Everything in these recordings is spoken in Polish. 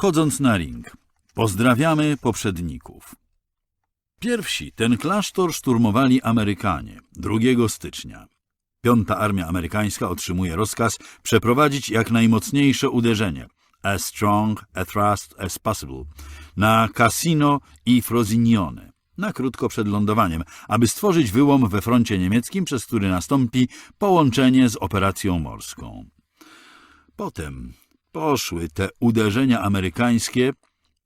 Wchodząc na ring, pozdrawiamy poprzedników. Pierwsi ten klasztor szturmowali Amerykanie 2 stycznia. Piąta Armia Amerykańska otrzymuje rozkaz przeprowadzić jak najmocniejsze uderzenie as strong a thrust as possible na Cassino i Frosinone na krótko przed lądowaniem, aby stworzyć wyłom we froncie niemieckim, przez który nastąpi połączenie z operacją morską. Potem poszły te uderzenia amerykańskie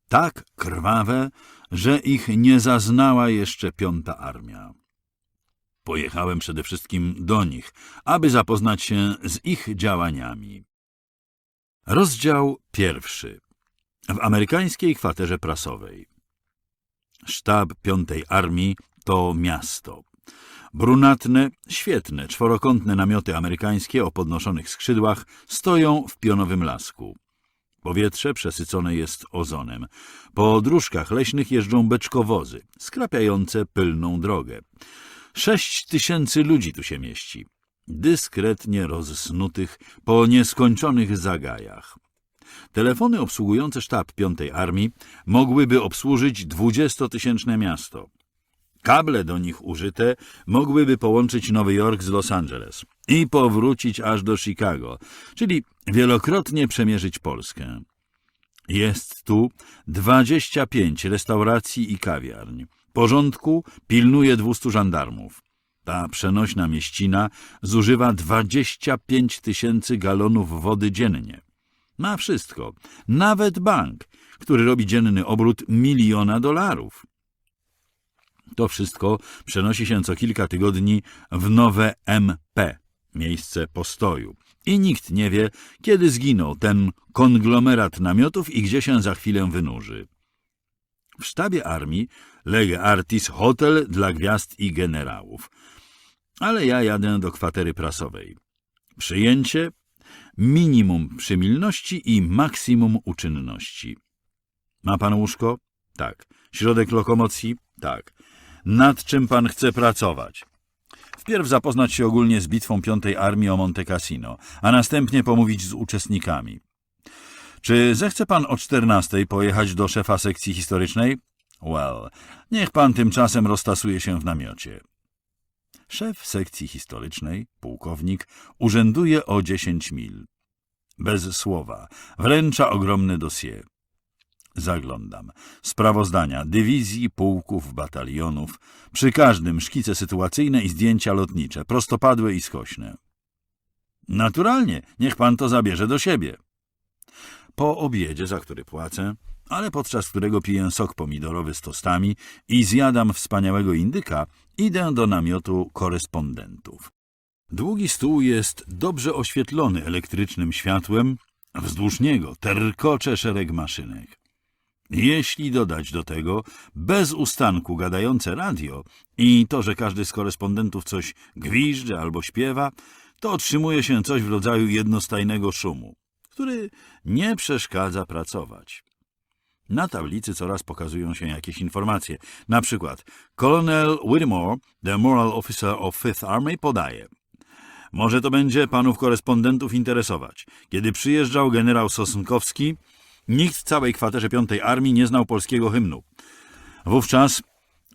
tak krwawe, że ich nie zaznała jeszcze piąta armia. Pojechałem przede wszystkim do nich, aby zapoznać się z ich działaniami. Rozdział pierwszy. W amerykańskiej kwaterze prasowej. Sztab piątej armii to miasto. Brunatne, świetne, czworokątne namioty amerykańskie o podnoszonych skrzydłach stoją w pionowym lasku. Powietrze przesycone jest ozonem. Po dróżkach leśnych jeżdżą beczkowozy, skrapiające pylną drogę. Sześć tysięcy ludzi tu się mieści, dyskretnie rozsnutych po nieskończonych zagajach. Telefony obsługujące sztab piątej armii mogłyby obsłużyć dwudziestotysięczne miasto. Kable do nich użyte mogłyby połączyć Nowy Jork z Los Angeles i powrócić aż do Chicago, czyli wielokrotnie przemierzyć Polskę. Jest tu 25 restauracji i kawiarń. Porządku pilnuje 200 żandarmów. Ta przenośna mieścina zużywa 25 tysięcy galonów wody dziennie. Ma wszystko, nawet bank, który robi dzienny obrót miliona dolarów. To wszystko przenosi się co kilka tygodni w nowe MP, miejsce postoju. I nikt nie wie, kiedy zginął ten konglomerat namiotów i gdzie się za chwilę wynurzy. W sztabie armii lege artis hotel dla gwiazd i generałów. Ale ja jadę do kwatery prasowej. Przyjęcie, minimum przymilności i maksimum uczynności. Ma pan łóżko? Tak. Środek lokomocji? Tak. Nad czym pan chce pracować? Wpierw zapoznać się ogólnie z bitwą Piątej Armii o Monte Cassino, a następnie pomówić z uczestnikami. Czy zechce pan o 14 pojechać do szefa sekcji historycznej? Well, niech pan tymczasem roztasuje się w namiocie. Szef sekcji historycznej, pułkownik, urzęduje o 10 mil. Bez słowa, wręcza ogromny dossier. Zaglądam. Sprawozdania dywizji, pułków, batalionów. Przy każdym szkice sytuacyjne i zdjęcia lotnicze, prostopadłe i skośne. Naturalnie, niech pan to zabierze do siebie. Po obiedzie, za który płacę, ale podczas którego piję sok pomidorowy z tostami i zjadam wspaniałego indyka, idę do namiotu korespondentów. Długi stół jest dobrze oświetlony elektrycznym światłem, wzdłuż niego terkocze szereg maszynek. Jeśli dodać do tego bez ustanku gadające radio i to, że każdy z korespondentów coś gwizdże albo śpiewa, to otrzymuje się coś w rodzaju jednostajnego szumu, który nie przeszkadza pracować. Na tablicy coraz pokazują się jakieś informacje. Na przykład Colonel Whittemore, the moral officer of Fifth Army, podaje. Może to będzie panów korespondentów interesować. Kiedy przyjeżdżał generał Sosnkowski, nikt w całej kwaterze Piątej Armii nie znał polskiego hymnu. Wówczas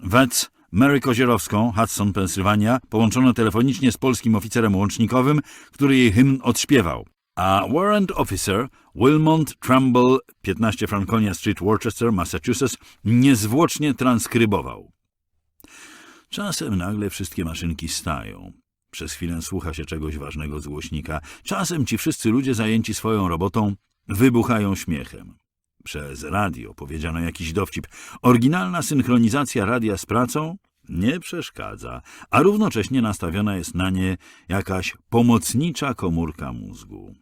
Wec Mary Kozierowską, Hudson, Pensylwania, połączono telefonicznie z polskim oficerem łącznikowym, który jej hymn odśpiewał. A Warrant Officer Wilmont Trumbull, 15 Franconia Street, Worcester, Massachusetts, niezwłocznie transkrybował. Czasem nagle wszystkie maszynki stają. Przez chwilę słucha się czegoś ważnego z głośnika. Czasem ci wszyscy ludzie zajęci swoją robotą wybuchają śmiechem. Przez radio powiedziano jakiś dowcip. Oryginalna synchronizacja radia z pracą nie przeszkadza, a równocześnie nastawiona jest na nie jakaś pomocnicza komórka mózgu.